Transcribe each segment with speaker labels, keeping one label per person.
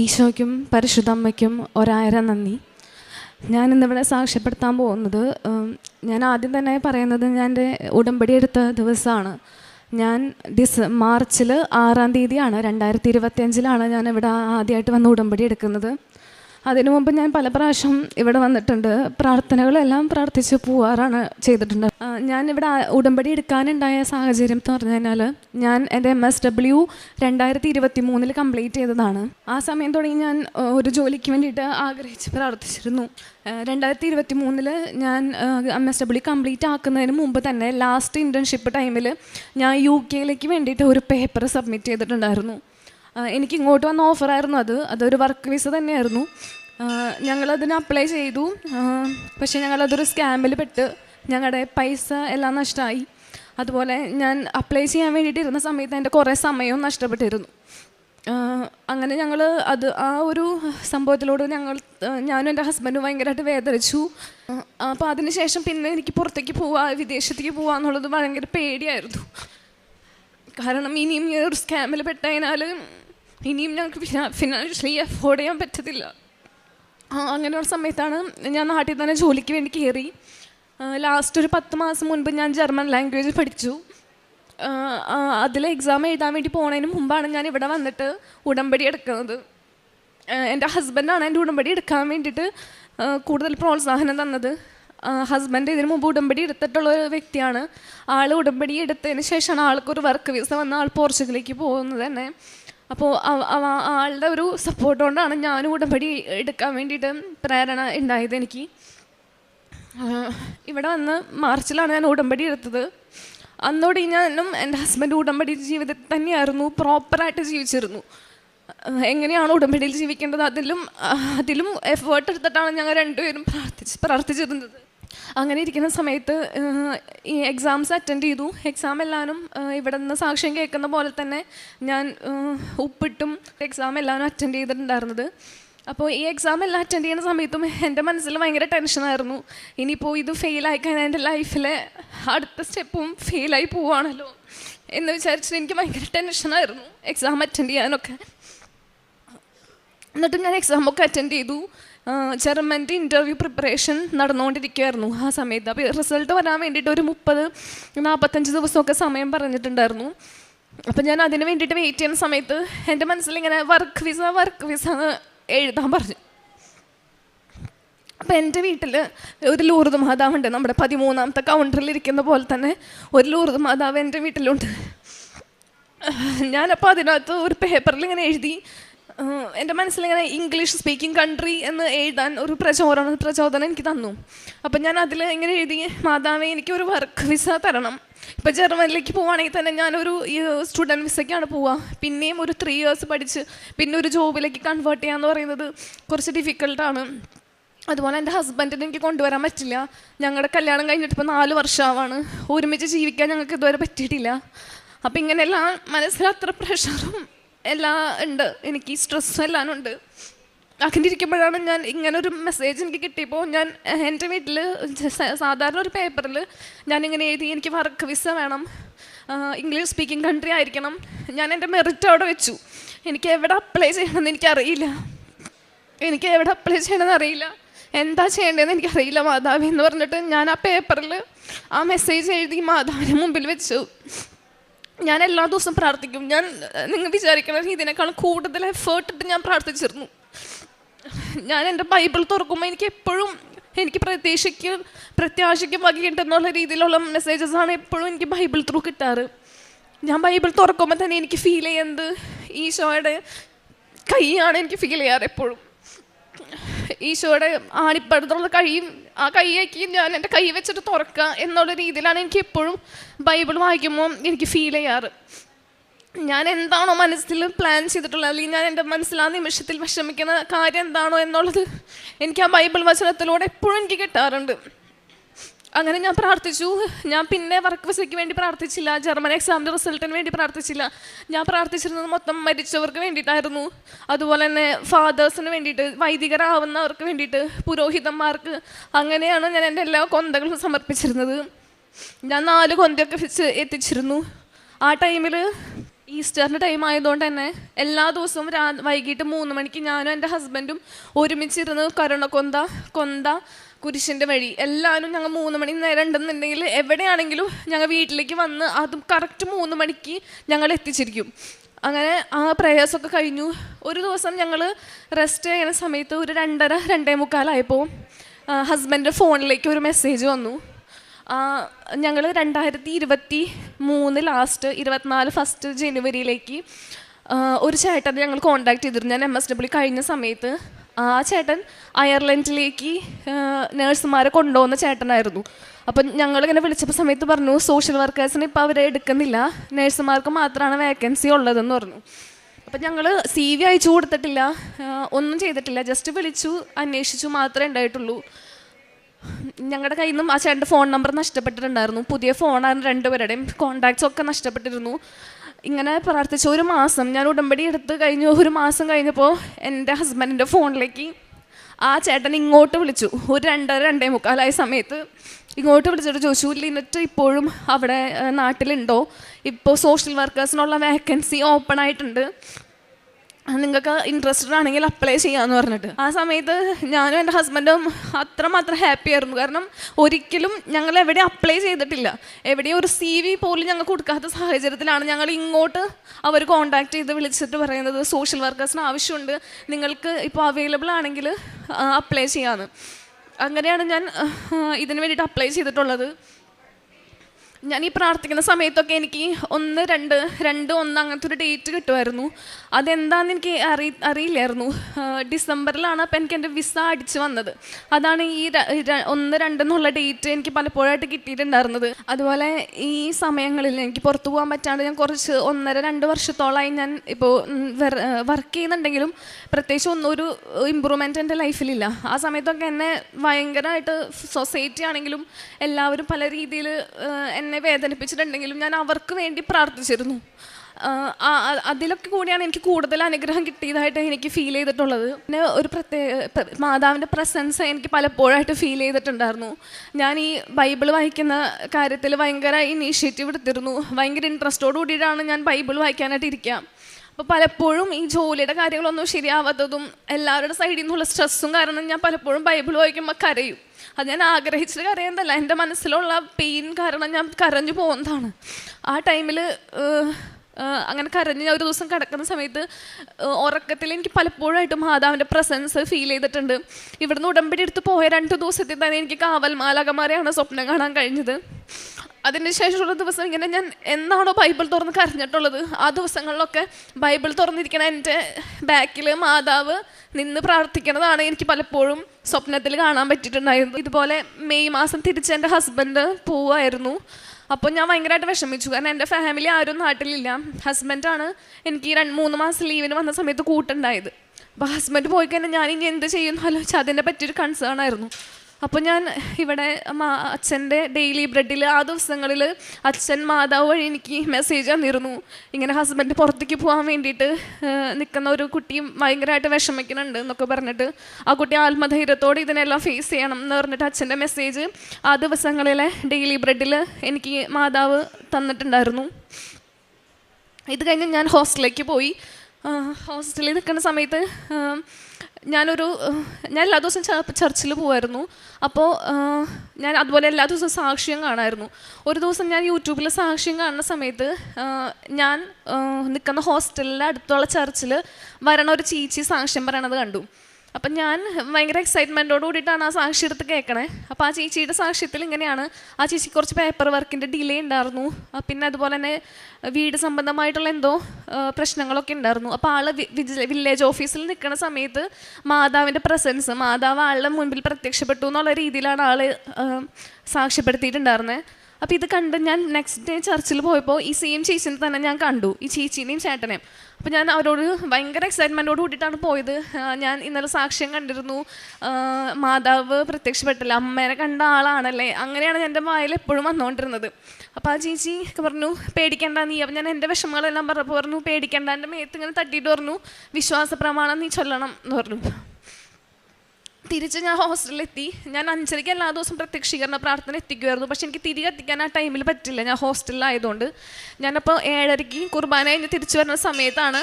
Speaker 1: ഈശോയ്ക്കും പരിശുദ്ധമ്മയ്ക്കും ഒരായിരം നന്ദി. ഞാൻ ഇന്നിവിടെ സാക്ഷ്യപ്പെടുത്താൻ പോകുന്നത് ഞാൻ ആദ്യം തന്നെ പറയുന്നത് ഞാൻ എന്റെ ഉടമ്പടി എടുത്ത ദിവസമാണ്. ഞാൻ ഡിസ് മാർച്ചിൽ ആറാം തീയതിയാണ് രണ്ടായിരത്തി ഇരുപത്തിയഞ്ചിലാണ് ഞാൻ ഇവിടെ ആദ്യമായിട്ട് വന്ന് ഉടമ്പടി എടുക്കുന്നത്. അതിനു മുമ്പ് ഞാൻ പല പ്രാവശ്യം ഇവിടെ വന്നിട്ടുണ്ട്. പ്രാർത്ഥനകളെല്ലാം പ്രാർത്ഥിച്ച് പോവാറാണ് ചെയ്തിട്ടുണ്ട്. ഞാൻ ഇവിടെ ഉടമ്പടി എടുക്കാനുണ്ടായ സാഹചര്യം എന്ന് പറഞ്ഞു കഴിഞ്ഞാൽ ഞാൻ എന്റെ എം എസ് ഡബ്ല്യു രണ്ടായിരത്തി ഇരുപത്തി മൂന്നിൽ കംപ്ലീറ്റ് ചെയ്തതാണ്. ആ സമയം തുടങ്ങി ഞാൻ ഒരു ജോലിക്ക് വേണ്ടിയിട്ട് ആഗ്രഹിച്ച് പ്രാർത്ഥിച്ചിരുന്നു. രണ്ടായിരത്തി ഇരുപത്തി മൂന്നിൽ ഞാൻ എം എസ് ഡബ്ല്യു കംപ്ലീറ്റ് ആക്കുന്നതിന് മുമ്പ് തന്നെ ലാസ്റ്റ് ഇന്റേൺഷിപ്പ് ടൈമിൽ ഞാൻ യു കെയിലേക്ക് വേണ്ടിയിട്ട് ഒരു പേപ്പർ സബ്മിറ്റ് ചെയ്തിട്ടുണ്ടായിരുന്നു. എനിക്ക് ഇങ്ങോട്ട് വന്ന ഓഫറായിരുന്നു അത്. അതൊരു വർക്ക് വിസ തന്നെയായിരുന്നു. ഞങ്ങളതിന് അപ്ലൈ ചെയ്തു. പക്ഷേ ഞങ്ങളതൊരു സ്കാമിൽ പെട്ട് ഞങ്ങളുടെ പൈസ എല്ലാം നഷ്ടമായി അതുപോലെ ഞാൻ അപ്ലൈ ചെയ്യാൻ വേണ്ടിയിട്ട് ഇരുന്ന സമയത്ത് എന്റെ കുറേ സമയവും നഷ്ടപ്പെട്ടിരുന്നു. അങ്ങനെ ഞങ്ങൾ അത് ആ ഒരു സംഭവത്തിലൂടെ ഞങ്ങൾ ഞാനും എന്റെ ഹസ്ബൻഡും ഭയങ്കരമായിട്ട് വേദനിച്ചു. അപ്പോൾ അതിനുശേഷം പിന്നെ എനിക്ക് പുറത്തേക്ക് പോവാ വിദേശത്തേക്ക് പോവാ എന്നുള്ളത് ഭയങ്കര പേടിയായിരുന്നു. കാരണം ഇനിയും ഈ ഒരു സ്കാമിൽ പെട്ടതിനാൽ ഇനിയും ഞങ്ങൾക്ക് ഫിനാൻഷ്യലി അഫോർഡ് ചെയ്യാൻ പറ്റത്തില്ല. അങ്ങനെയുള്ള സമയത്താണ് ഞാൻ നാട്ടിൽ തന്നെ ജോലിക്ക് വേണ്ടി കയറി. ലാസ്റ്റ് ഒരു പത്ത് മാസം മുൻപ് ഞാൻ ജർമ്മൻ ലാംഗ്വേജ് പഠിച്ചു. അതിൽ എക്സാം എഴുതാൻ വേണ്ടി പോണതിന് മുമ്പാണ് ഞാൻ ഇവിടെ വന്നിട്ട് ഉടമ്പടി എടുക്കുന്നത്. എന്റെ ഹസ്ബൻഡാണ് എന്റെ ഉടമ്പടി എടുക്കാൻ വേണ്ടിയിട്ട് കൂടുതൽ പ്രോത്സാഹനം തന്നത്. ഹസ്ബൻഡ് ഇതിനു മുമ്പ് ഉടമ്പടി എടുത്തിട്ടുള്ള ഒരു വ്യക്തിയാണ്. ആൾ ഉടമ്പടി എടുത്തതിന് ശേഷമാണ് ആൾക്കൊരു വർക്ക് വിസ വന്ന ആൾ പോർച്ചുഗലിലേക്ക് പോകുന്നത് തന്നെ. അപ്പോൾ ആളുടെ ഒരു സപ്പോർട്ട് കൊണ്ടാണ് ഞാനും ഉടമ്പടി എടുക്കാൻ വേണ്ടിയിട്ട് പ്രേരണ ഉണ്ടായത് എനിക്ക്. ഇവിടെ വന്ന് മാർച്ചിലാണ് ഞാൻ ഉടമ്പടി എടുത്തത്. അന്നോട് ഞാനും എന്റെ ഹസ്ബൻഡ് ഉടമ്പടി ജീവിതത്തിൽ തന്നെയായിരുന്നു പ്രോപ്പറായിട്ട് ജീവിച്ചിരുന്നു. എങ്ങനെയാണ് ഉടമ്പടിയിൽ ജീവിക്കേണ്ടത്? അതിലും അതിലും എഫേർട്ട് എടുത്തിട്ടാണ് ഞങ്ങൾ രണ്ടുപേരും പ്രാർത്ഥിച്ച് പ്രാർത്ഥിച്ചിരുന്നത് അങ്ങനെ ഇരിക്കുന്ന സമയത്ത് ഈ എക്സാംസ് അറ്റൻഡ് ചെയ്തു. എക്സാം എല്ലാവരും ഇവിടെ നിന്ന് സാക്ഷ്യം കേൾക്കുന്ന പോലെ തന്നെ ഞാൻ ഉപ്പിട്ടും എക്സാം എല്ലാവരും അറ്റൻഡ് ചെയ്തിട്ടുണ്ടായിരുന്നത്. അപ്പോൾ ഈ എക്സാം എല്ലാം അറ്റൻഡ് ചെയ്യുന്ന സമയത്തും എന്റെ മനസ്സിൽ ഭയങ്കര ടെൻഷനായിരുന്നു ഇനിയിപ്പോൾ ഇത് ഫെയിലായി കഴിഞ്ഞാൽ എന്റെ ലൈഫിലെ അടുത്ത സ്റ്റെപ്പും ഫെയിലായി പോവാണല്ലോ എന്ന് വിചാരിച്ചിട്ട് എനിക്ക് ഭയങ്കര ടെൻഷനായിരുന്നു എക്സാം അറ്റൻഡ് ചെയ്യാനൊക്കെ. എന്നിട്ട് ഞാൻ എക്സാമൊക്കെ അറ്റൻഡ് ചെയ്തു. ജർമ്മന്റെ ഇന്റർവ്യൂ പ്രിപ്പറേഷൻ നടന്നുകൊണ്ടിരിക്കുമായിരുന്നു ആ സമയത്ത് അപ്പോൾ റിസൾട്ട് വരാൻ വേണ്ടിയിട്ട് ഒരു മുപ്പത് നാൽപ്പത്തഞ്ച് ദിവസമൊക്കെ സമയം പറഞ്ഞിട്ടുണ്ടായിരുന്നു. അപ്പം ഞാൻ അതിന് വേണ്ടിയിട്ട് വെയിറ്റ് ചെയ്യുന്ന സമയത്ത് എന്റെ മനസ്സിൽ ഇങ്ങനെ വർക്ക് വിസ വർക്ക് വിസ എഴുതാൻ പറഞ്ഞു. അപ്പം എന്റെ വീട്ടിൽ ഒരു ലൂർദ് മാതാവുണ്ട്. നമ്മുടെ പതിമൂന്നാമത്തെ കൗണ്ടറിൽ ഇരിക്കുന്ന പോലെ തന്നെ ഒരു ലൂർദ് മാതാവ് എന്റെ വീട്ടിലുണ്ട്. ഞാനപ്പോൾ അതിനകത്ത് ഒരു പേപ്പറിൽ ഇങ്ങനെ എഴുതി എന്റെ മനസ്സിലിങ്ങനെ ഇംഗ്ലീഷ് സ്പീക്കിംഗ് കൺട്രി എന്ന് എഴുതാൻ ഒരു പ്രചോദനം പ്രചോദനം എനിക്ക് തന്നു. അപ്പം ഞാൻ അതിൽ ഇങ്ങനെ എഴുതി മാതാവേ എനിക്ക് ഒരു വർക്ക് വിസ തരണം. ഇപ്പം ജർമ്മനിലേക്ക് പോവുകയാണെങ്കിൽ തന്നെ ഞാനൊരു സ്റ്റുഡന്റ് വിസയ്ക്കാണ് പോവുക പിന്നെയും ഒരു ത്രീ ഇയേഴ്സ് പഠിച്ച് പിന്നെ ഒരു ജോബിലേക്ക് കൺവേർട്ട് ചെയ്യാന്ന് പറയുന്നത് കുറച്ച് ഡിഫിക്കൽട്ടാണ് അതുപോലെ എന്റെ ഹസ്ബൻഡിനെ എനിക്ക് കൊണ്ടുവരാൻ പറ്റില്ല. ഞങ്ങളുടെ കല്യാണം കഴിഞ്ഞിട്ട് ഇപ്പോൾ നാല് വർഷമാവാണ് ഒരുമിച്ച് ജീവിക്കാൻ ഞങ്ങൾക്ക് ഇതുവരെ പറ്റിയിട്ടില്ല. അപ്പം ഇങ്ങനെയെല്ലാം മനസ്സിൽ അത്ര പ്രഷറും എല്ലാം ഉണ്ട്. എനിക്ക് സ്ട്രെസ്സും എല്ലാം ഉണ്ട്. അങ്ങനെ ഇരിക്കുമ്പോഴാണ് ഞാൻ ഇങ്ങനെ ഒരു മെസ്സേജ് എനിക്ക് കിട്ടിയപ്പോൾ ഞാൻ എന്റെ വീട്ടിൽ സാധാരണ ഒരു പേപ്പറിൽ ഞാനിങ്ങനെ എഴുതി എനിക്ക് വർക്ക് വിസ വേണം. ഇംഗ്ലീഷ് സ്പീക്കിംഗ് കൺട്രി ആയിരിക്കണം. ഞാൻ എന്റെ മെറിറ്റ് അവിടെ വെച്ചു. എനിക്ക് എവിടെ അപ്ലൈ ചെയ്യണമെന്ന് എനിക്കറിയില്ല. എനിക്ക് എവിടെ അപ്ലൈ ചെയ്യണമെന്ന് അറിയില്ല. എന്താ ചെയ്യേണ്ടതെന്ന് എനിക്കറിയില്ല. മാതാവ് എന്ന് പറഞ്ഞിട്ട് ഞാൻ ആ പേപ്പറിൽ ആ മെസ്സേജ് എഴുതി മാതാവിന്റെ മുമ്പിൽ വെച്ചു. ഞാൻ എല്ലാ ദിവസവും പ്രാർത്ഥിക്കും. ഞാൻ നിങ്ങൾ വിചാരിക്കുന്ന ഇതിനേക്കാൾ കൂടുതൽ എഫേർട്ട് ഇട്ട് ഞാൻ പ്രാർത്ഥിച്ചിരുന്നു. ഞാൻ എന്റെ ബൈബിൾ തുറക്കുമ്പോൾ എനിക്ക് എപ്പോഴും എനിക്ക് പ്രതീക്ഷയ്ക്ക് പ്രത്യാശയ്ക്ക് വകയുണ്ടെന്നുള്ള രീതിയിലുള്ള മെസ്സേജസ് ആണ് എപ്പോഴും എനിക്ക് ബൈബിൾ ത്രൂ കിട്ടാറ്. ഞാൻ ബൈബിൾ തുറക്കുമ്പോൾ തന്നെ എനിക്ക് ഫീൽ ചെയ്യുന്നത് ഈശോയുടെ കൈയാണ് എനിക്ക് ഫീൽ ചെയ്യാറ് എപ്പോഴും. ഈശോയുടെ ആണിപ്പടുത്തുള്ള കഴിയും ആ കൈയേക്ക് ഞാൻ എന്റെ കൈ വെച്ചിട്ട് തുറക്കുക എന്നുള്ള രീതിയിലാണ് എനിക്ക് എപ്പോഴും ബൈബിൾ വായിക്കുമ്പോൾ എനിക്ക് ഫീൽ ചെയ്യാറ്. ഞാൻ എന്താണോ മനസ്സിൽ പ്ലാൻ ചെയ്തിട്ടുള്ളത് അല്ലെങ്കിൽ ഞാൻ എന്റെ മനസ്സിൽ ആ നിമിഷത്തിൽ വിഷമിക്കുന്ന കാര്യം എന്താണോ എന്നുള്ളത് എനിക്ക് ആ ബൈബിൾ വചനത്തിലൂടെ എപ്പോഴും എനിക്ക് കിട്ടാറുണ്ട്. അങ്ങനെ ഞാൻ പ്രാർത്ഥിച്ചു. ഞാൻ പിന്നെ വർക്ക് വിസയ്ക്ക് വേണ്ടി പ്രാർത്ഥിച്ചില്ല. ജർമ്മൻ എക്സാമിന്റെ റിസൾട്ടിന് വേണ്ടി പ്രാർത്ഥിച്ചില്ല. ഞാൻ പ്രാർത്ഥിച്ചിരുന്നത് മൊത്തം മരിച്ചവർക്ക് വേണ്ടിയിട്ടായിരുന്നു. അതുപോലെ തന്നെ ഫാദേഴ്സിന് വേണ്ടിയിട്ട് വൈദികരാവുന്നവർക്ക് വേണ്ടിയിട്ട് പുരോഹിതന്മാർക്ക്. അങ്ങനെയാണ് ഞാൻ എന്റെ എല്ലാ കൊന്തകളും സമർപ്പിച്ചിരുന്നത്. ഞാൻ നാല് കൊന്തയൊക്കെ വെച്ച് എത്തിച്ചിരുന്നു. ആ ടൈമിൽ ഈസ്റ്ററിന്റെ ടൈം ആയതുകൊണ്ട് തന്നെ എല്ലാ ദിവസവും രാ വൈകിട്ട് മൂന്ന് മണിക്ക് ഞാനും എന്റെ ഹസ്ബൻഡും ഒരുമിച്ചിരുന്ന് കരുണക്കൊന്ത കൊന്ത കുരിശിന്റെ വഴി എല്ലാവരും ഞങ്ങൾ മൂന്ന് മണി നേരം ഉണ്ടെന്നുണ്ടെങ്കിൽ എവിടെയാണെങ്കിലും ഞങ്ങൾ വീട്ടിലേക്ക് വന്ന് അതും കറക്റ്റ് മൂന്ന് മണിക്ക് ഞങ്ങൾ എത്തിച്ചിരിക്കും. അങ്ങനെ ആ പ്രയാസമൊക്കെ കഴിഞ്ഞു. ഒരു ദിവസം ഞങ്ങൾ റെസ്റ്റ് ചെയ്യുന്ന സമയത്ത് ഒരു രണ്ടര രണ്ടേ മുക്കാലായപ്പോൾ ഹസ്ബൻഡിന്റെ ഫോണിലേക്ക് ഒരു മെസ്സേജ് വന്നു. ഞങ്ങൾ രണ്ടായിരത്തി ഇരുപത്തി മൂന്ന് ലാസ്റ്റ് ഇരുപത്തിനാല് ഫസ്റ്റ് ജനുവരിയിലേക്ക് ഒരു ചേട്ടനെ ഞങ്ങൾ കോണ്ടാക്ട് ചെയ്തിരുന്നു. ഞാൻ എം എസ് ഡബ്ല്യു കഴിഞ്ഞ സമയത്ത് ആ ചേട്ടൻ അയർലൻഡിലേക്ക് നേഴ്സുമാരെ കൊണ്ടുപോകുന്ന ചേട്ടനായിരുന്നു. അപ്പം ഞങ്ങളിങ്ങനെ വിളിച്ചപ്പോൾ സമയത്ത് പറഞ്ഞു സോഷ്യൽ വർക്കേഴ്സിനെ ഇപ്പോൾ അവരെ എടുക്കുന്നില്ല. നേഴ്സുമാർക്ക് മാത്രമാണ് വേക്കൻസി ഉള്ളതെന്ന് പറഞ്ഞു. അപ്പം ഞങ്ങൾ സി വി അയച്ചു കൊടുത്തിട്ടില്ല. ഒന്നും ചെയ്തിട്ടില്ല. ജസ്റ്റ് വിളിച്ചു അന്വേഷിച്ചു മാത്രമേ ഉണ്ടായിട്ടുള്ളൂ. ഞങ്ങളുടെ കയ്യിൽ നിന്നും ആ ചേട്ടന്റെ ഫോൺ നമ്പർ നഷ്ടപ്പെട്ടിട്ടുണ്ടായിരുന്നു. പുതിയ ഫോണാണ് രണ്ടുപേരുടെയും. കോൺടാക്ട്സ് ഒക്കെ നഷ്ടപ്പെട്ടിരുന്നു. ഇങ്ങനെ പ്രാർത്ഥിച്ച. ഒരു മാസം ഞാൻ ഉടമ്പടി എടുത്ത് കഴിഞ്ഞു. ഒരു മാസം കഴിഞ്ഞപ്പോൾ എന്റെ ഹസ്ബൻഡിന്റെ ഫോണിലേക്ക് ആ ചേട്ടൻ ഇങ്ങോട്ട് വിളിച്ചു. ഒരു രണ്ടര രണ്ടേ മുക്കാലായ സമയത്ത് ഇങ്ങോട്ട് വിളിച്ചിട്ട് ചോദിച്ചു ലിനറ്റ് ഇപ്പോഴും അവിടെ നാട്ടിലുണ്ടോ? ഇപ്പോൾ സോഷ്യൽ വർക്കേഴ്സിനുള്ള വേക്കൻസി ഓപ്പൺ ആയിട്ടുണ്ട്. നിങ്ങൾക്ക് ഇൻട്രസ്റ്റഡ് ആണെങ്കിൽ അപ്ലൈ ചെയ്യാമെന്ന് പറഞ്ഞിട്ട്. ആ സമയത്ത് ഞാനും എന്റെ ഹസ്ബൻഡും അത്രമാത്രം ഹാപ്പി ആയിരുന്നു. കാരണം ഒരിക്കലും ഞങ്ങൾ എവിടെ അപ്ലൈ ചെയ്തിട്ടില്ല. എവിടെയും ഒരു സി വി പോലും ഞങ്ങൾ കൊടുക്കാത്ത സാഹചര്യത്തിലാണ് ഞങ്ങൾ ഇങ്ങോട്ട് അവർ കോണ്ടാക്ട് ചെയ്ത് വിളിച്ചിട്ട് പറയുന്നത്. സോഷ്യൽ വർക്കേഴ്സിന് ആവശ്യമുണ്ട്. നിങ്ങൾക്ക് ഇപ്പോൾ അവൈലബിൾ ആണെങ്കിൽ അപ്ലൈ ചെയ്യാമെന്ന് അങ്ങനെയാണ് ഞാൻ ഇതിന് വേണ്ടിയിട്ട് അപ്ലൈ ചെയ്തിട്ടുള്ളത്. ഞാൻ ഈ പ്രാർത്ഥിക്കുന്ന സമയത്തൊക്കെ എനിക്ക് ഒന്ന് രണ്ട് രണ്ട് ഒന്ന് അങ്ങനത്തെ ഒരു ഡേറ്റ് കിട്ടുമായിരുന്നു. അതെന്താന്ന് എനിക്ക് അറി അറിയില്ലായിരുന്നു. ഡിസംബറിലാണ് അപ്പം എനിക്ക് എന്റെ വിസ അടിച്ച് വന്നത്. അതാണ് ഈ ഒന്ന് രണ്ട് എന്നുള്ള ഡേറ്റ് എനിക്ക് പലപ്പോഴായിട്ട് കിട്ടിയിട്ടുണ്ടായിരുന്നത്. അതുപോലെ ഈ സമയങ്ങളിൽ എനിക്ക് പുറത്തു പോകാൻ പറ്റാണ്ട് ഞാൻ കുറച്ച് ഒന്നര രണ്ട് വർഷത്തോളമായി ഞാൻ ഇപ്പോൾ വർക്ക് ചെയ്യുന്നുണ്ടെങ്കിലും പ്രത്യേകിച്ച് ഒന്നും ഒരു ഇമ്പ്രൂവ്മെന്റ് എന്റെ ലൈഫിലില്ല. ആ സമയത്തൊക്കെ എന്നെ ഭയങ്കരമായിട്ട് സൊസൈറ്റി ആണെങ്കിലും എല്ലാവരും പല രീതിയിൽ എന്നെ വേദനിപ്പിച്ചിട്ടുണ്ടെങ്കിലും ഞാൻ അവർക്ക് വേണ്ടി പ്രാർത്ഥിച്ചിരുന്നു. അതിലൊക്കെ കൂടിയാണ് എനിക്ക് കൂടുതൽ അനുഗ്രഹം കിട്ടിയതായിട്ട് എനിക്ക് ഫീൽ ചെയ്തിട്ടുള്ളത്. പിന്നെ ഒരു പ്രത്യേക പ്ര- മാതാവിന്റെ പ്രസൻസ് എനിക്ക് പലപ്പോഴായിട്ട് ഫീൽ ചെയ്തിട്ടുണ്ടായിരുന്നു. ഞാൻ ഈ ബൈബിൾ വായിക്കുന്ന കാര്യത്തിൽ ഭയങ്കര ഇനീഷ്യേറ്റീവ് എടുത്തിരുന്നു. ഭയങ്കര ഇൻട്രസ്റ്റോട് കൂടിയിട്ടാണ് ഞാൻ ബൈബിൾ വായിക്കാനായിട്ട് ഇരിക്കുക. അപ്പോൾ പലപ്പോഴും ഈ ജോലിയുടെ കാര്യങ്ങളൊന്നും ശരിയാവാത്തതും എല്ലാവരുടെ സൈഡിൽ നിന്നുള്ള സ്ട്രെസ്സും കാരണം ഞാൻ പലപ്പോഴും ബൈബിൾ വായിക്കുമ്പോൾ കരയും. അത് ഞാൻ ആഗ്രഹിച്ചിട്ട് കരയുന്നതല്ല എന്റെ മനസ്സിലുള്ള പെയിൻ കാരണം ഞാൻ കരഞ്ഞു പോകുന്നതാണ്. ആ ടൈമിൽ അങ്ങനെ കരഞ്ഞ് ഞാൻ ഒരു ദിവസം കിടക്കുന്ന സമയത്ത് ഉറക്കത്തിൽ എനിക്ക് പലപ്പോഴായിട്ട് മാതാവിന്റെ പ്രസൻസ് ഫീൽ ചെയ്തിട്ടുണ്ട്. ഇവിടുന്ന് ഉടമ്പടി എടുത്ത് പോയ രണ്ട് ദിവസത്തിൽ തന്നെ എനിക്ക് കാവൽ മാലാകമാരെയാണ് സ്വപ്നം കാണാൻ കഴിഞ്ഞത്. അതിന് ശേഷമുള്ള ദിവസം ഇങ്ങനെ ഞാൻ എന്നാണോ ബൈബിൾ തുറന്ന് കരഞ്ഞിട്ടുള്ളത്? ആ ദിവസങ്ങളിലൊക്കെ ബൈബിൾ തുറന്നിരിക്കണ എന്റെ ബാക്കിൽ മാതാവ് നിന്ന് പ്രാർത്ഥിക്കുന്നതാണ് എനിക്ക് പലപ്പോഴും സ്വപ്നത്തിൽ കാണാൻ പറ്റിയിട്ടുണ്ടായിരുന്നു ഇതുപോലെ മെയ് മാസം തിരിച്ച് എന്റെ ഹസ്ബൻഡ് പോവായിരുന്നു അപ്പോൾ ഞാൻ ഭയങ്കരമായിട്ട് വിഷമിച്ചു. കാരണം എന്റെ ഫാമിലി ആരും നാട്ടിലില്ല. ഹസ്ബൻഡാണ് എനിക്ക് ഈ രണ്ട് മൂന്ന് മാസം ലീവിന് വന്ന സമയത്ത് കൂട്ടുണ്ടായത്. അപ്പോൾ ഹസ്ബൻഡ് പോയി കഴിഞ്ഞാൽ ഞാൻ ഇനി എന്ത് ചെയ്യുന്നു ആലോചിച്ച് അതിനെ പറ്റിയൊരു കൺസേൺ ആയിരുന്നു. അപ്പോൾ ഞാൻ ഇവിടെ അച്ഛന്റെ ഡെയിലി ബ്രെഡിൽ ആ ദിവസങ്ങളിൽ അച്ഛൻ മാതാവ് വഴി എനിക്ക് മെസ്സേജ് തന്നിരുന്നു. ഇങ്ങനെ ഹസ്ബൻഡ് പുറത്തേക്ക് പോകാൻ വേണ്ടിയിട്ട് നിൽക്കുന്ന ഒരു കുട്ടിയും ഭയങ്കരമായിട്ട് വിഷമിക്കുന്നുണ്ട് എന്നൊക്കെ പറഞ്ഞിട്ട് ആ കുട്ടി ആത്മധൈര്യത്തോടെ ഇതിനെല്ലാം ഫേസ് ചെയ്യണം എന്ന് പറഞ്ഞിട്ട് അച്ഛന്റെ മെസ്സേജ് ആ ദിവസങ്ങളിലെ ഡെയിലി ബ്രെഡിൽ എനിക്ക് മാതാവ് തന്നിട്ടുണ്ടായിരുന്നു. ഇത് കഴിഞ്ഞ് ഞാൻ ഹോസ്റ്റലിലേക്ക് പോയി. ഹോസ്റ്റലിൽ നിൽക്കുന്ന സമയത്ത് ഞാനൊരു ഞാൻ എല്ലാ ദിവസവും ചർച്ചിൽ പോകുമായിരുന്നു അപ്പോൾ ഞാൻ അതുപോലെ എല്ലാ ദിവസവും സാക്ഷ്യം കാണാമായിരുന്നു ഒരു ദിവസം ഞാൻ യൂട്യൂബിൽ സാക്ഷ്യം കാണുന്ന സമയത്ത് ഞാൻ നിൽക്കുന്ന ഹോസ്റ്റലിന്റെ അടുത്തുള്ള ചർച്ചിൽ വരണ ഒരു ചീച്ചി സാക്ഷ്യം പറയണത് കണ്ടു. അപ്പം ഞാൻ ഭയങ്കര എക്സൈറ്റ്മെന്റോട് കൂടിയിട്ടാണ് ആ സാക്ഷി എടുത്ത് കേൾക്കണേ. അപ്പോൾ ആ ചേച്ചിയുടെ സാക്ഷ്യത്തിൽ ഇങ്ങനെയാണ്. ആ ചേച്ചി കുറച്ച് പേപ്പർ വർക്കിന്റെ ഡിലേ ഉണ്ടായിരുന്നു. പിന്നെ അതുപോലെ തന്നെ വീട് സംബന്ധമായിട്ടുള്ള എന്തോ പ്രശ്നങ്ങളൊക്കെ ഉണ്ടായിരുന്നു. അപ്പോൾ ആൾ വില്ലേജ് ഓഫീസിൽ നിൽക്കുന്ന സമയത്ത് മാതാവിന്റെ പ്രസൻസ് മാതാവ് ആളുടെ മുൻപിൽ പ്രത്യക്ഷപ്പെട്ടു എന്നുള്ള രീതിയിലാണ് ആൾ സാക്ഷ്യപ്പെടുത്തിയിട്ടുണ്ടായിരുന്നത് അപ്പോൾ ഇത് കണ്ട് ഞാൻ നെക്സ്റ്റ് ഡേ ചർച്ചിൽ പോയപ്പോൾ ഈ സെയിം ചേച്ചിനെ തന്നെ ഞാൻ കണ്ടു. ഈ ചേച്ചീനെയും ചേട്ടനെയും. അപ്പോൾ ഞാൻ അവരോട് ഭയങ്കര എക്സൈറ്റ്മെന്റോട് കൂടിയിട്ടാണ് പോയത്. ഞാൻ ഇന്നലെ സാക്ഷ്യം കണ്ടിരുന്നു. മാതാവ് പ്രത്യക്ഷപ്പെട്ടില്ല. അമ്മേനെ കണ്ട ആളാണല്ലേ? അങ്ങനെയാണ് എന്റെ വായിൽ എപ്പോഴും വന്നുകൊണ്ടിരുന്നത്. അപ്പോൾ ആ ചേച്ചി പറഞ്ഞു പേടിക്കേണ്ട നീ. അപ്പം ഞാൻ എന്റെ വിഷമങ്ങളെല്ലാം പറഞ്ഞപ്പോൾ പറഞ്ഞു പേടിക്കേണ്ട എന്റെ മേത്ത് ഇങ്ങനെ തട്ടിയിട്ട് പറഞ്ഞു. വിശ്വാസ പ്രമാണം നീ ചൊല്ലണം എന്ന് പറഞ്ഞു. തിരിച്ച് ഞാൻ ഹോസ്റ്റലിലെത്തി. ഞാൻ അഞ്ചരയ്ക്ക് എല്ലാ ദിവസവും പ്രത്യക്ഷീകരണ പ്രാർത്ഥന എത്തിക്കുമായിരുന്നു പക്ഷെ എനിക്ക് തിരികെ എത്തിക്കാൻ ആ ടൈമിൽ പറ്റില്ല. ഞാൻ ഹോസ്റ്റലിലായതുകൊണ്ട് ഞാനപ്പോൾ ഏഴരയ്ക്ക് കുർബാന കഴിഞ്ഞ് തിരിച്ചു വരുന്ന സമയത്താണ്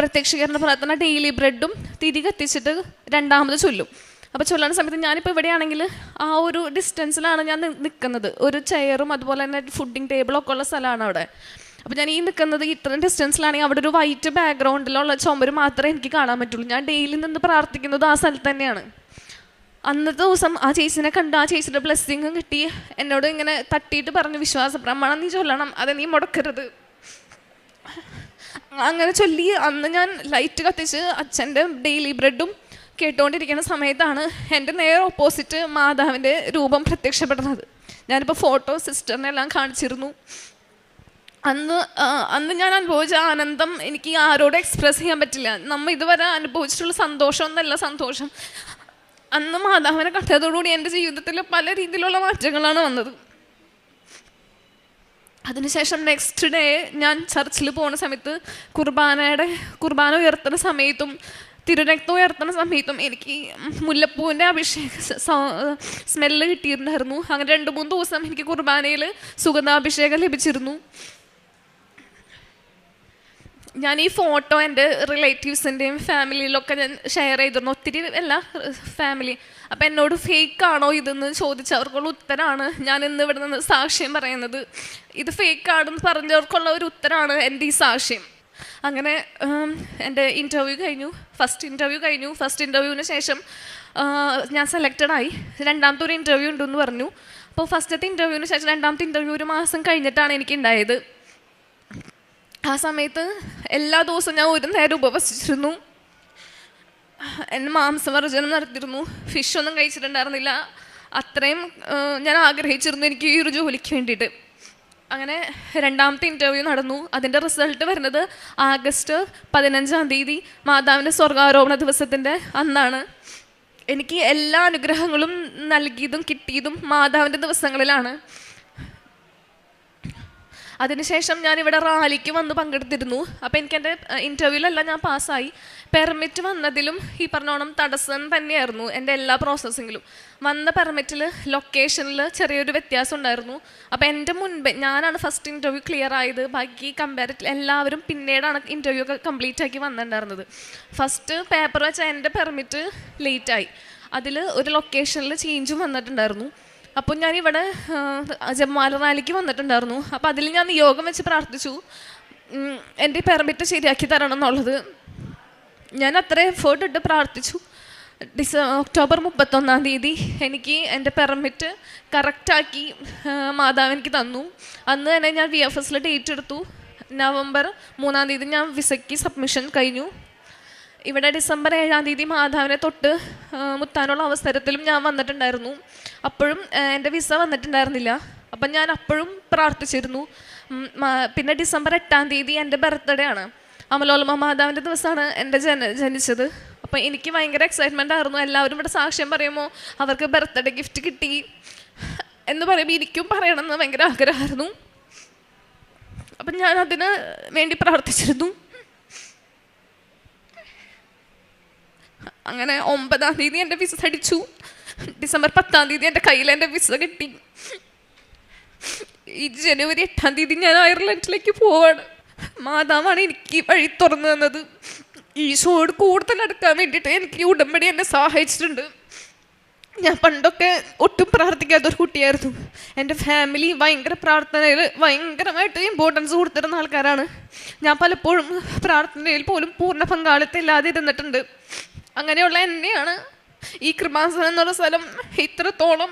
Speaker 1: പ്രത്യക്ഷീകരണ പ്രാർത്ഥന ഡെയിലി ബ്രെഡും തിരികെ എത്തിച്ചിട്ട് രണ്ടാമത് ചൊല്ലും. അപ്പോൾ ചൊല്ലുന്ന സമയത്ത് ഞാനിപ്പോൾ ഇവിടെയാണെങ്കിൽ ആ ഒരു ഡിസ്റ്റൻസിലാണ് ഞാൻ നിൽക്കുന്നത്. ഒരു ചെയറും അതുപോലെ തന്നെ ഫുഡിങ് ടേബിളും ഒക്കെ ഉള്ള സ്ഥലമാണ് അവിടെ. അപ്പോൾ ഞാൻ ഈ നിൽക്കുന്നത് ഇത്രയും ഡിസ്റ്റൻസിലാണെങ്കിൽ അവിടെ ഒരു വൈറ്റ് ബാക്ക്ഗ്രൗണ്ടിലുള്ള ചുമര് മാത്രമേ എനിക്ക് കാണാൻ പറ്റുള്ളൂ. ഞാൻ ഡെയിലി നിന്ന് പ്രാർത്ഥിക്കുന്നത് ആ സ്ഥലത്ത് തന്നെയാണ്. അന്നത്തെ ദിവസം ആ ചേച്ചിനെ കണ്ട് ആ ചേച്ചിയുടെ ബ്ലെസ്സിങ്ങും കിട്ടി. എന്നോട് ഇങ്ങനെ തട്ടിയിട്ട് പറഞ്ഞു വിശ്വാസ പ്രമാണം നീ ചൊല്ലണം അത് നീ മുടക്കരുത്. അങ്ങനെ ചൊല്ലി. അന്ന് ഞാൻ ലൈറ്റ് കത്തിച്ച് അച്ഛന്റെ ഡെയിലി ബ്രെഡും കേട്ടുകൊണ്ടിരിക്കുന്ന സമയത്താണ് എന്റെ നേരെ ഓപ്പോസിറ്റ് മാതാവിന്റെ രൂപം പ്രത്യക്ഷപ്പെടുന്നത്. ഞാനിപ്പോൾ ഫോട്ടോ സിസ്റ്ററിനെല്ലാം കാണിച്ചിരുന്നു. അന്ന് അന്ന് ഞാൻ അനുഭവിച്ച ആനന്ദം എനിക്ക് ആരോടും എക്സ്പ്രസ് ചെയ്യാൻ പറ്റില്ല. നമ്മൾ ഇതുവരെ അനുഭവിച്ചിട്ടുള്ള സന്തോഷം എന്നല്ല സന്തോഷം. അന്ന് മാതാവിനെ കണ്ടതോടുകൂടി എന്റെ ജീവിതത്തിൽ പല രീതിയിലുള്ള മാറ്റങ്ങളാണ് വന്നത്. അതിനുശേഷം നെക്സ്റ്റ് ഡേ ഞാൻ ചർച്ചിൽ പോകുന്ന സമയത്ത് കുർബാനയുടെ കുർബാന ഉയർത്തുന്ന സമയത്തും തിരുരക്തം ഉയർത്തുന്ന സമയത്തും എനിക്ക് മുല്ലപ്പൂവിന്റെ അഭിഷേക സ്മെല്ല് കിട്ടിയിട്ടുണ്ടായിരുന്നു. അങ്ങനെ രണ്ട് മൂന്ന് ദിവസം എനിക്ക് കുർബാനയിൽ സുഗന്ധാഭിഷേകം ലഭിച്ചിരുന്നു. ഞാൻ ഈ ഫോട്ടോ എന്റെ റിലേറ്റീവ്സിന്റെയും ഫാമിലിയിലൊക്കെ ഞാൻ ഷെയർ ചെയ്തിരുന്നു. ഒത്തിരി അല്ല ഫാമിലി അപ്പം എന്നോട് ഫേക്ക് ആണോ ഇതെന്ന് ചോദിച്ചവർക്കുള്ള ഉത്തരമാണ് ഞാൻ ഇന്ന് ഇവിടെ നിന്ന് സാക്ഷ്യം പറയുന്നത്. ഇത് ഫേക്ക് ആണെന്ന് പറഞ്ഞവർക്കുള്ള ഒരു ഉത്തരമാണ് എന്റെ ഈ സാക്ഷ്യം. അങ്ങനെ എന്റെ ഇന്റർവ്യൂ കഴിഞ്ഞു. ഫസ്റ്റ് ഇന്റർവ്യൂ കഴിഞ്ഞു. ഫസ്റ്റ് ഇന്റർവ്യൂവിന് ശേഷം ഞാൻ സെലക്റ്റഡ് ആയി. രണ്ടാമത്തെ ഒരു ഇന്റർവ്യൂ ഉണ്ടെന്ന് പറഞ്ഞു. അപ്പോൾ ഫസ്റ്റത്തെ ഇന്റർവ്യൂവിന് ശേഷം രണ്ടാമത്തെ ഇന്റർവ്യൂ ഒരു മാസം കഴിഞ്ഞിട്ടാണ് എനിക്ക് ഉണ്ടായത് ആ സമയത്ത് എല്ലാ ദിവസവും ഞാൻ ഒരു നേരം ഉപവസിച്ചിരുന്നു. എന്നെ മാംസവർജനം നടത്തിയിരുന്നു. ഫിഷൊന്നും കഴിച്ചിട്ടുണ്ടായിരുന്നില്ല. അത്രയും ഞാൻ ആഗ്രഹിച്ചിരുന്നു എനിക്ക് ഈ ഒരു ജോലിക്ക് വേണ്ടിയിട്ട്. അങ്ങനെ രണ്ടാമത്തെ ഇന്റർവ്യൂ നടന്നു. അതിന്റെ റിസൾട്ട് വരുന്നത് ആഗസ്റ്റ് പതിനഞ്ചാം തീയതി മാതാവിന്റെ സ്വർഗാരോപണ ദിവസത്തിന്റെ അന്നാണ്. എനിക്ക് എല്ലാ അനുഗ്രഹങ്ങളും നൽകിയതും കിട്ടിയതും മാതാവിന്റെ ദിവസങ്ങളിലാണ്. അതിനുശേഷം ഞാൻ ഇവിടെ റാലിക്ക് വന്ന് പങ്കെടുത്തിരുന്നു. അപ്പോൾ എനിക്ക് എന്റെ ഇന്റർവ്യൂവിലെല്ലാം ഞാൻ പാസ്സായി. പെർമിറ്റ് വന്നതിലും ഈ പറഞ്ഞോണം തടസ്സം തന്നെയായിരുന്നു എന്റെ എല്ലാ പ്രോസസ്സിങ്ങിലും വന്ന പെർമിറ്റിൽ ലൊക്കേഷനിൽ ചെറിയൊരു വ്യത്യാസം ഉണ്ടായിരുന്നു. അപ്പോൾ എന്റെ മുൻപേ ഞാനാണ് ഫസ്റ്റ് ഇന്റർവ്യൂ ക്ലിയർ ആയത്. ബാക്കി കമ്പാരിറ്റീവ് എല്ലാവരും പിന്നീടാണ് ഇന്റർവ്യൂ ഒക്കെ കംപ്ലീറ്റ് ആക്കി വന്നിട്ടുണ്ടായിരുന്നത്. ഫസ്റ്റ് പേപ്പർ വെച്ച എന്റെ പെർമിറ്റ് ലേറ്റായി അതിൽ ഒരു ലൊക്കേഷനിൽ ചേഞ്ചും വന്നിട്ടുണ്ടായിരുന്നു. അപ്പോൾ ഞാൻ ഇവിടെ ജമാല റാലിക്ക് വന്നിട്ടുണ്ടായിരുന്നു. അപ്പോൾ അതിൽ ഞാൻ യോഗം വെച്ച് പ്രാർത്ഥിച്ചു. എന്റെ പെർമിറ്റ് ശരിയാക്കി തരണം എന്നുള്ളത്. ഞാൻ അത്ര എഫേർട്ട് ഇട്ട് പ്രാർത്ഥിച്ചു. ഡിസ ഒക്ടോബർ മുപ്പത്തൊന്നാം തീയതി എനിക്ക് എന്റെ പെർമിറ്റ് കറക്റ്റാക്കി മാതാവ് എനിക്ക് തന്നു. അന്ന് തന്നെ ഞാൻ വി എഫ് എസിൽ ഡേറ്റ് എടുത്തു. നവംബർ മൂന്നാം തീയതി ഞാൻ വിസയ്ക്ക് സബ്മിഷൻ കഴിഞ്ഞു. ഇവിടെ ഡിസംബർ ഏഴാം തീയതി മാതാവിനെ തൊട്ട് മുത്താനുള്ള അവസരത്തിലും ഞാൻ വന്നിട്ടുണ്ടായിരുന്നു. അപ്പോഴും എന്റെ വിസ വന്നിട്ടുണ്ടായിരുന്നില്ല. അപ്പം ഞാൻ അപ്പോഴും പ്രാർത്ഥിച്ചിരുന്നു. പിന്നെ ഡിസംബർ എട്ടാം തീയതി എന്റെ ബർത്ത്ഡേ ആണ്. അമലോലമ മാതാവിന്റെ ദിവസമാണ് എന്റെ ജന ജനിച്ചത്. അപ്പം എനിക്ക് ഭയങ്കര എക്സൈറ്റ്മെന്റ് ആയിരുന്നു. എല്ലാവരും ഇവിടെ സാക്ഷ്യം പറയുമോ അവർക്ക് ബർത്ത്ഡേ ഗിഫ്റ്റ് കിട്ടി എന്ന് പറയുമ്പോൾ എനിക്കും പറയണമെന്ന് ഭയങ്കര ആഗ്രഹമായിരുന്നു. അപ്പം ഞാൻ അതിന് വേണ്ടി പ്രാർത്ഥിച്ചിരുന്നു. അങ്ങനെ ഒമ്പതാം തീയതി എന്റെ വിസ അടിച്ചു. ഡിസംബർ പത്താം തീയതി എന്റെ കയ്യിൽ എന്റെ വിസ കിട്ടി. ഈ ജനുവരി എട്ടാം തീയതി ഞാൻ അയർലൻഡിലേക്ക് പോവാണ്. മാതാവാണ് എനിക്ക് വഴി തുറന്നു തന്നത്. ഈശോയോട് കൂടുതൽ അടുക്കാൻ വേണ്ടിയിട്ട് എനിക്ക് ഉടമ്പടി എന്നെ സഹായിച്ചിട്ടുണ്ട്. ഞാൻ പണ്ടൊക്കെ ഒട്ടും പ്രാർത്ഥിക്കാത്ത ഒരു കുട്ടിയായിരുന്നു. എന്റെ ഫാമിലി ഭയങ്കര പ്രാർത്ഥനയിൽ ഭയങ്കരമായിട്ട് ഇമ്പോർട്ടൻസ് കൊടുത്തിരുന്ന ആൾക്കാരാണ്. ഞാൻ പലപ്പോഴും പ്രാർത്ഥനയിൽ പോലും പൂർണ പങ്കാളിത്തം ഇല്ലാതെ ഇരുന്നിട്ടുണ്ട്. അങ്ങനെയുള്ള എന്നെയാണ് ഈ കൃപാസനം എന്നുള്ള സ്ഥലം ഇത്രത്തോളം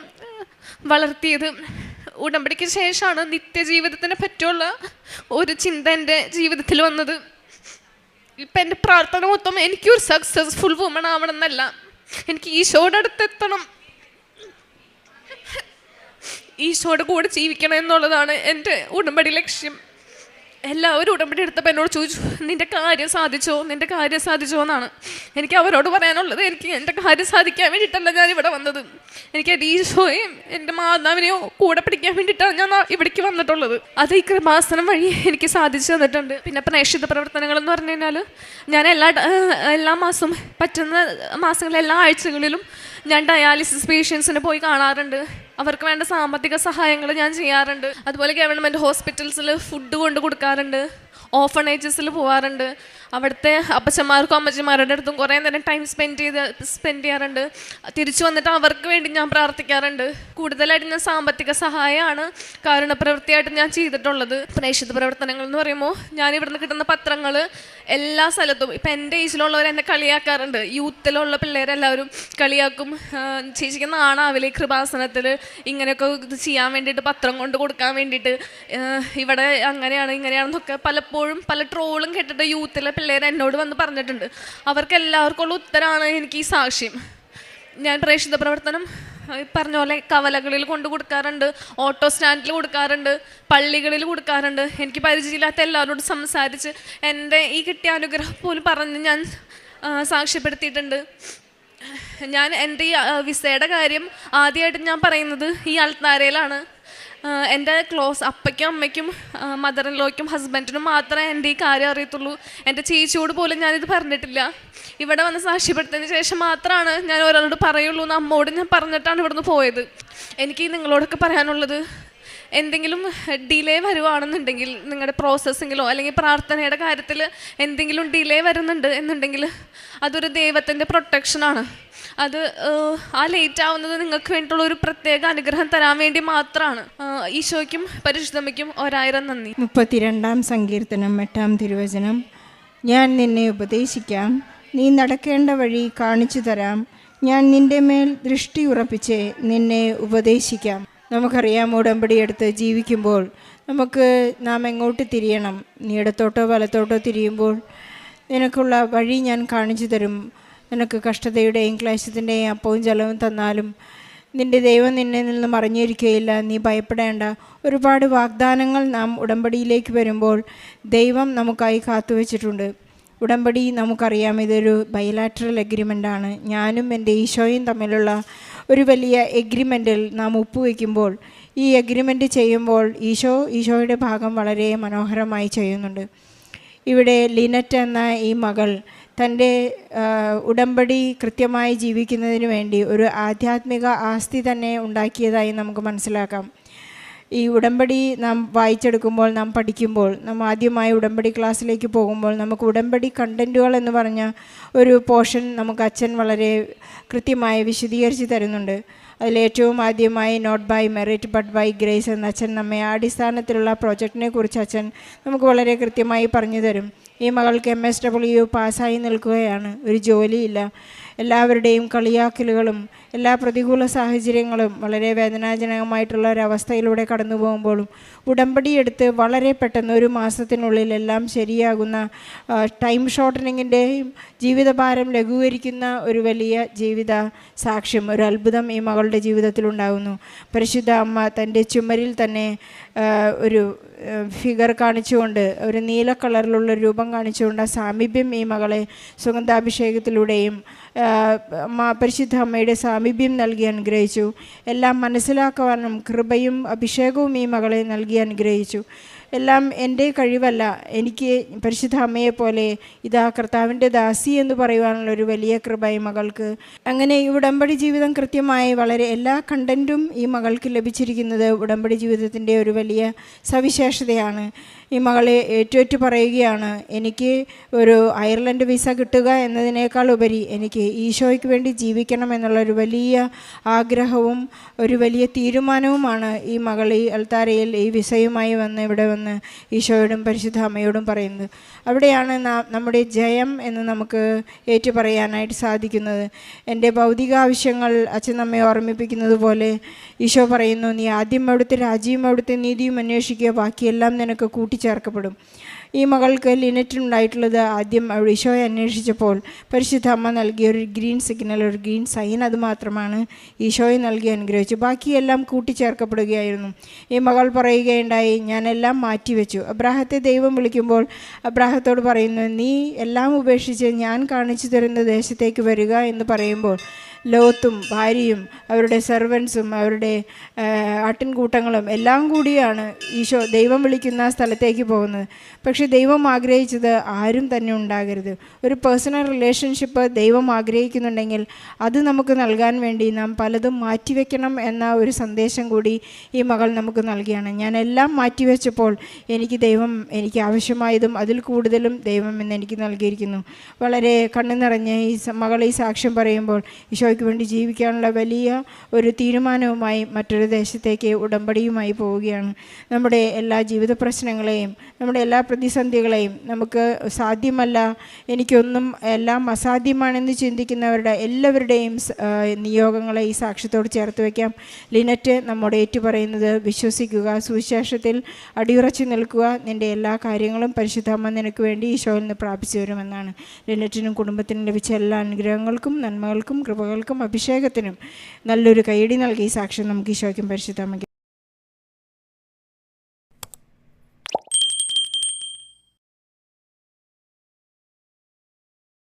Speaker 1: വളർത്തിയത്. ഉടമ്പടിക്ക് ശേഷമാണ് നിത്യജീവിതത്തിനെ പറ്റിയുള്ള ഒരു ചിന്ത എന്റെ ജീവിതത്തിൽ വന്നത്. ഇപ്പം എന്റെ പ്രാർത്ഥന മൊത്തം എനിക്കൊരു സക്സസ്ഫുൾ വുമൺ ആവണം എന്നല്ല എനിക്ക് ഈശോയുടെ അടുത്തെത്തണം ഈശോയുടെ കൂടെ ജീവിക്കണം എന്നുള്ളതാണ് എന്റെ ഉടമ്പടി ലക്ഷ്യം. എല്ലാവരും ഉടമ്പടി എടുത്തപ്പോൾ എന്നോട് ചോദിച്ചു നിന്റെ കാര്യം സാധിച്ചോ? നിന്റെ കാര്യം സാധിച്ചോ? എന്നാണ്. എനിക്ക് അവരോട് പറയാനുള്ളത് എനിക്ക് എന്റെ കാര്യം സാധിക്കാൻ വേണ്ടിയിട്ടല്ല ഞാൻ ഇവിടെ വന്നത്. എനിക്ക് എന്റെ ഈശോയും എന്റെ മാതാവിനെയോ കൂടെ പിടിക്കാൻ വേണ്ടിയിട്ടാണ് ഞാൻ ഇവിടേക്ക് വന്നിട്ടുള്ളത്. അത് ഈ കൃപാസനം വഴി എനിക്ക് സാധിച്ചു തന്നിട്ടുണ്ട്. പിന്നെ പ്രേക്ഷിത പ്രവർത്തനങ്ങൾ എന്ന് പറഞ്ഞു കഴിഞ്ഞാൽ ഞാൻ എല്ലാ എല്ലാ മാസവും പറ്റുന്ന മാസങ്ങളിൽ എല്ലാ ആഴ്ചകളിലും ഞാൻ ഡയാലിസിസ് പേഷ്യൻസിനെ പോയി കാണാറുണ്ട്. അവർക്ക് വേണ്ട സാമ്പത്തിക സഹായങ്ങൾ ഞാൻ ചെയ്യാറുണ്ട്. അതുപോലെ ഗവൺമെന്റ് ഹോസ്പിറ്റൽസിൽ ഫുഡ് കൊണ്ട് കൊടുക്കാറുണ്ട്. ഓഫണേജസിൽ പോകാറുണ്ട് അവിടുത്തെ അപ്പച്ചന്മാർക്കും അമ്മച്ചിമാരുടെ അടുത്തും കുറേ നേരം ടൈം സ്പെൻഡ് ചെയ്ത് സ്പെൻഡ് ചെയ്യാറുണ്ട്. തിരിച്ചു വന്നിട്ട് അവർക്ക് വേണ്ടി ഞാൻ പ്രാർത്ഥിക്കാറുണ്ട്. കൂടുതലായിട്ട് ഞാൻ സാമ്പത്തിക സഹായമാണ് കാരുണ്യപ്രവൃത്തിയായിട്ട് ഞാൻ ചെയ്തിട്ടുള്ളത്. പ്രേക്ഷിത പ്രവർത്തനങ്ങൾ എന്ന് പറയുമ്പോൾ ഞാൻ ഇവിടുന്ന് കിട്ടുന്ന പത്രങ്ങൾ എല്ലാ സ്ഥലത്തും ഇപ്പം എന്റെ ഏജിലുള്ളവർ എന്നെ കളിയാക്കാറുണ്ട്. യൂത്തിലുള്ള പിള്ളേരെല്ലാവരും കളിയാക്കും. ചേച്ചിക്ക് നാണാവിലെ കൃപാസനത്തിൽ ഇങ്ങനെയൊക്കെ ഇത് ചെയ്യാൻ വേണ്ടിയിട്ട് പത്രം കൊണ്ട് കൊടുക്കാൻ വേണ്ടിയിട്ട് ഇവിടെ അങ്ങനെയാണ് ഇങ്ങനെയാണെന്നൊക്കെ പലപ്പോഴും പല ട്രോളും കേട്ടിട്ട് യൂത്തിലെ പിള്ളേർ എന്നോട് വന്ന് പറഞ്ഞിട്ടുണ്ട്. അവർക്ക് എല്ലാവർക്കുള്ള ഉത്തരമാണ് എനിക്ക് ഈ സാക്ഷ്യം. ഞാൻ പ്രേക്ഷിത പ്രവർത്തനം പറഞ്ഞ പോലെ കവലകളിൽ കൊണ്ടു കൊടുക്കാറുണ്ട് ഓട്ടോ സ്റ്റാൻഡിൽ കൊടുക്കാറുണ്ട് പള്ളികളിൽ കൊടുക്കാറുണ്ട്. എനിക്ക് പരിചയമില്ലാത്ത എല്ലാവരോടും സംസാരിച്ച് എന്റെ ഈ കിട്ടിയ അനുഗ്രഹം പോലും പറഞ്ഞ് ഞാൻ സാക്ഷ്യപ്പെടുത്തിയിട്ടുണ്ട്. ഞാൻ എന്റെ ഈ വിസയുടെ കാര്യം ആദ്യമായിട്ട് ഞാൻ പറയുന്നത് ഈ അൾത്താരയിലാണ് ആഹ് എന്റെ ക്ലോസ് അപ്പയ്ക്കും അമ്മയ്ക്കും മദർ ഇൻ ലോയ്ക്കും ഹസ്ബൻഡിനും മാത്രമേ എന്റെ ഈ കാര്യം അറിയത്തുള്ളൂ. എന്റെ ചേച്ചിയോട് പോലും ഞാനിത് പറഞ്ഞിട്ടില്ല. ഇവിടെ വന്ന് സാക്ഷ്യപ്പെടുത്തിയതിന് ശേഷം മാത്രമാണ് ഞാൻ ഒരാളോട് പറയുള്ളൂ എന്ന് അമ്മോട് ഞാൻ പറഞ്ഞിട്ടാണ് ഇവിടുന്ന് പോയത്. എനിക്ക് നിങ്ങളോടൊക്കെ പറയാനുള്ളത് എന്തെങ്കിലും ഡിലേ വരുവാണെന്നുണ്ടെങ്കിൽ നിങ്ങളുടെ പ്രോസസ്സിങ്ങിലോ അല്ലെങ്കിൽ പ്രാർത്ഥനയുടെ കാര്യത്തിൽ എന്തെങ്കിലും ഡിലേ വരുന്നുണ്ട് എന്നുണ്ടെങ്കിൽ അതൊരു ദൈവത്തിന്റെ പ്രൊട്ടക്ഷനാണ് അത് ആ ലേറ്റ് ആവുന്നത് നിങ്ങൾക്ക് വേണ്ടിയിട്ടുള്ള ഒരു പ്രത്യേക അനുഗ്രഹം തരാൻ വേണ്ടി മാത്രമാണ്. ഈശോയ്ക്കും പരിശുദ്ധമയ്ക്കും ഒരായിരം നന്ദി.
Speaker 2: മുപ്പത്തിരണ്ടാം സങ്കീർത്തനം എട്ടാം തിരുവചനം. ഞാൻ നിന്നെ ഉപദേശിക്കാം. നീ നടക്കേണ്ട വഴി കാണിച്ചു തരാം. ഞാൻ നിന്റെ മേൽ ദൃഷ്ടി ഉറപ്പിച്ച് നിന്നെ ഉപദേശിക്കാം. നമുക്കറിയാം ഉടമ്പടി എടുത്ത് ജീവിക്കുമ്പോൾ നമുക്ക് നാം എങ്ങോട്ട് തിരിയണം? നീ ഇടത്തോട്ടോ വലത്തോട്ടോ തിരിയുമ്പോൾ നിനക്കുള്ള വഴി ഞാൻ കാണിച്ചു തരും. നിനക്ക് കഷ്ടതയുടെയും ക്ലേശത്തിന്റെയും അപ്പവും ജലവും തന്നാലും നിന്റെ ദൈവം നിന്നെ നിന്ന് മറിഞ്ഞിരിക്കുകയില്ല നീ ഭയപ്പെടേണ്ട. ഒരുപാട് വാഗ്ദാനങ്ങൾ നാം ഉടമ്പടിയിലേക്ക് വരുമ്പോൾ ദൈവം നമുക്കായി കാത്തുവച്ചിട്ടുണ്ട്. ഉടമ്പടി നമുക്കറിയാം ഇതൊരു ബയലാറ്ററൽ ആണ്. ഞാനും എന്റെ ഈശോയും തമ്മിലുള്ള ഒരു വലിയ എഗ്രിമെന്റിൽ നാം ഒപ്പുവെക്കുമ്പോൾ ഈ എഗ്രിമെന്റ് ചെയ്യുമ്പോൾ ഈശോ ഈശോയുടെ ഭാഗം വളരെ മനോഹരമായി ചെയ്യുന്നുണ്ട്. ഇവിടെ ലിനറ്റ് എന്ന ഈ മകൾ തന്റെ ഉടമ്പടി കൃത്യമായി ജീവിക്കുന്നതിന് വേണ്ടി ഒരു ആധ്യാത്മിക ആസ്തി തന്നെ ഉണ്ടാക്കിയതായി നമുക്ക് മനസ്സിലാക്കാം. ഈ ഉടമ്പടി നാം വായിച്ചെടുക്കുമ്പോൾ നാം പഠിക്കുമ്പോൾ നാം ആദ്യമായി ഉടമ്പടി ക്ലാസ്സിലേക്ക് പോകുമ്പോൾ നമുക്ക് ഉടമ്പടി കണ്ടന്റുകൾ എന്ന് പറഞ്ഞ ഒരു പോർഷൻ നമുക്ക് അച്ഛൻ വളരെ കൃത്യമായി വിശദീകരിച്ച് തരുന്നുണ്ട്. അതിലേറ്റവും ആദ്യമായി not by merit but by grace എന്ന അച്ഛൻ നമ്മെ അടിസ്ഥാനത്തിലുള്ള പ്രോജക്റ്റിനെ കുറിച്ച് അച്ഛൻ നമുക്ക് വളരെ കൃത്യമായി പറഞ്ഞു തരും. ഈ മകൾക്ക് എം എസ് ഡബ്ല്യു പാസ്സായി നിൽക്കുകയാണ്. ഒരു ജോലിയില്ല. എല്ലാവരുടെയും കളിയാക്കലുകളും എല്ലാ പ്രതികൂല സാഹചര്യങ്ങളും വളരെ വേദനാജനകമായിട്ടുള്ള ഒരവസ്ഥയിലൂടെ കടന്നു പോകുമ്പോഴും ഉടമ്പടി എടുത്ത് വളരെ പെട്ടെന്ന് ഒരു മാസത്തിനുള്ളിൽ എല്ലാം ശരിയാകുന്ന ടൈം ഷോർട്ടനിങ്ങിന്റെയും ജീവിതഭാരം ലഘൂകരിക്കുന്ന ഒരു വലിയ ജീവിത സാക്ഷ്യം ഒരു അത്ഭുതം ഈ മകളുടെ ജീവിതത്തിലുണ്ടാകുന്നു പരിശുദ്ധ അമ്മ തന്റെ ചുമരിൽ തന്നെ ഒരു ഫിഗർ കാണിച്ചുകൊണ്ട് ഒരു നീല കളറിലുള്ള രൂപം കാണിച്ചുകൊണ്ട് ആ സാമീപ്യം ഈ മകളെ സുഗന്ധാഭിഷേകത്തിലൂടെയും പരിശുദ്ധ അമ്മയുടെ സാമീപ്യം നൽകി അനുഗ്രഹിച്ചു. എല്ലാം മനസ്സിലാക്കുവാനും കൃപയും അഭിഷേകവും ഈ മകളെ നൽകി അനുഗ്രഹിച്ചു. എല്ലാം എന്റെ കഴിവല്ല. എനിക്ക് പരിശുദ്ധ അമ്മയെ പോലെ ഇതാ കർത്താവിന്റെ ദാസി എന്ന് പറയുവാനുള്ള ഒരു വലിയ കൃപ ഈ മകൾക്ക്. അങ്ങനെ ഈ ഉടമ്പടി ജീവിതം കൃത്യമായി വളരെ എല്ലാ കണ്ടന്റും ഈ മകൾക്ക് ലഭിച്ചിരിക്കുന്നത് ഉടമ്പടി ജീവിതത്തിന്റെ ഒരു വലിയ സവിശേഷതയാണ്. ഈ മകളെ ഏറ്റു പറയുകയാണ് എനിക്ക് ഒരു അയർലൻഡ് വിസ കിട്ടുക എന്നതിനേക്കാൾ ഉപരി എനിക്ക് ഈശോയ്ക്ക് വേണ്ടി ജീവിക്കണം എന്നുള്ള ഒരു വലിയ ആഗ്രഹവും ഒരു വലിയ തീരുമാനവുമാണ് ഈ മകൾ ഈ അൽത്താരയിൽ ഈ വിസയുമായി വന്ന് ഇവിടെ വന്ന് ഈശോയോടും പരിശുദ്ധ അമ്മയോടും പറയുന്നത്. അവിടെയാണ് നമ്മുടെ ജയം എന്ന് നമുക്ക് ഏറ്റു പറയാനായിട്ട് സാധിക്കുന്നത്. എന്റെ ഭൗതിക ആവശ്യങ്ങൾ അച്ഛൻ ഓർമ്മിപ്പിക്കുന്നത് പോലെ ഈശോ പറയുന്നു നീ ആദ്യം അവിടുത്തെ രാജ്യവും അവിടുത്തെ നീതിയും അന്വേഷിക്കുക ബാക്കിയെല്ലാം നിനക്ക് കൂട്ടിച്ചേർക്കപ്പെടും. ഈ മകൾക്ക് ലിനറ്റിനുണ്ടായിട്ടുള്ളത് ആദ്യം അവൾ ഈശോയെ അന്വേഷിച്ചപ്പോൾ പരിശുദ്ധ അമ്മ നൽകിയ ഒരു ഗ്രീൻ സിഗ്നൽ ഒരു ഗ്രീൻ സൈൻ അത് മാത്രമാണ് ഈശോയെ നൽകി അനുഗ്രഹിച്ചു. ബാക്കിയെല്ലാം കൂട്ടിച്ചേർക്കപ്പെടുകയായിരുന്നു. ഈ മകൾ പറയുകയുണ്ടായി ഞാനെല്ലാം മാറ്റിവെച്ചു. അബ്രാഹത്തെ ദൈവം വിളിക്കുമ്പോൾ അബ്രാഹത്തോട് പറയുന്നു നീ എല്ലാം ഉപേക്ഷിച്ച് ഞാൻ കാണിച്ചു തരുന്ന ദേശത്തേക്ക് വരിക എന്ന് പറയുമ്പോൾ ലോത്തും ഭാര്യയും അവരുടെ സെർവൻസും അവരുടെ ആട്ടിൻകൂട്ടങ്ങളും എല്ലാം കൂടിയാണ് ഈശോ ദൈവം വിളിക്കുന്ന സ്ഥലത്തേക്ക് പോകുന്നത്. പക്ഷേ ദൈവം ആഗ്രഹിച്ചത് ആരും തന്നെ ഉണ്ടാകരുത്. ഒരു പേഴ്സണൽ റിലേഷൻഷിപ്പ് ദൈവം ആഗ്രഹിക്കുന്നുണ്ടെങ്കിൽ അത് നമുക്ക് നൽകാൻ വേണ്ടി നാം പലതും മാറ്റിവെക്കണം എന്ന ഒരു സന്ദേശം കൂടി ഈ മകൾ നമുക്ക് നൽകിയാണ്. ഞാൻ എല്ലാം മാറ്റിവെച്ചപ്പോൾ എനിക്ക് ദൈവം എനിക്ക് ആവശ്യമായതും അതിൽ കൂടുതലും ദൈവം എന്ന് എനിക്ക് നൽകിയിരിക്കുന്നു. വളരെ കണ്ണു നിറഞ്ഞ് ഈ മകൾ ഈ സാക്ഷ്യം പറയുമ്പോൾ ഈശോയ്ക്ക് വേണ്ടി ജീവിക്കാനുള്ള വലിയ ഒരു തീരുമാനവുമായി മറ്റൊരു ദേശത്തേക്ക് ഉടമ്പടിയുമായി പോവുകയാണ്. നമ്മുടെ എല്ലാ ജീവിത പ്രശ്നങ്ങളെയും നമ്മുടെ എല്ലാ പ്രതിസന്ധികളെയും നമുക്ക് സാധ്യമല്ല. എനിക്കൊന്നും എല്ലാം അസാധ്യമാണെന്ന് ചിന്തിക്കുന്നവരുടെ എല്ലാവരുടെയും നിയോഗങ്ങളെ ഈ സാക്ഷ്യത്തോട് ചേർത്ത് വയ്ക്കാം. ലിനറ്റ് നമ്മോട് ഏറ്റുപറയുന്നത് വിശ്വസിക്കുക സുവിശേഷത്തിൽ അടിയുറച്ചു നിൽക്കുക. നിന്റെ എല്ലാ കാര്യങ്ങളും പരിശുദ്ധമ്മ നിനക്ക് വേണ്ടി ഈശോയിൽ നിന്ന് പ്രാപിച്ചു വരുമെന്നാണ് ലിനറ്റിനും കുടുംബത്തിനും ലഭിച്ച എല്ലാ അനുഗ്രഹങ്ങൾക്കും നന്മകൾക്കും കൃപകൾക്കും അഭിഷേകത്തിനും നല്ലൊരു കൈയടി നൽകി ഈ സാക്ഷ്യം നമുക്ക് ഈശോയ്ക്കും പരിശുദ്ധമ്മയ്ക്കും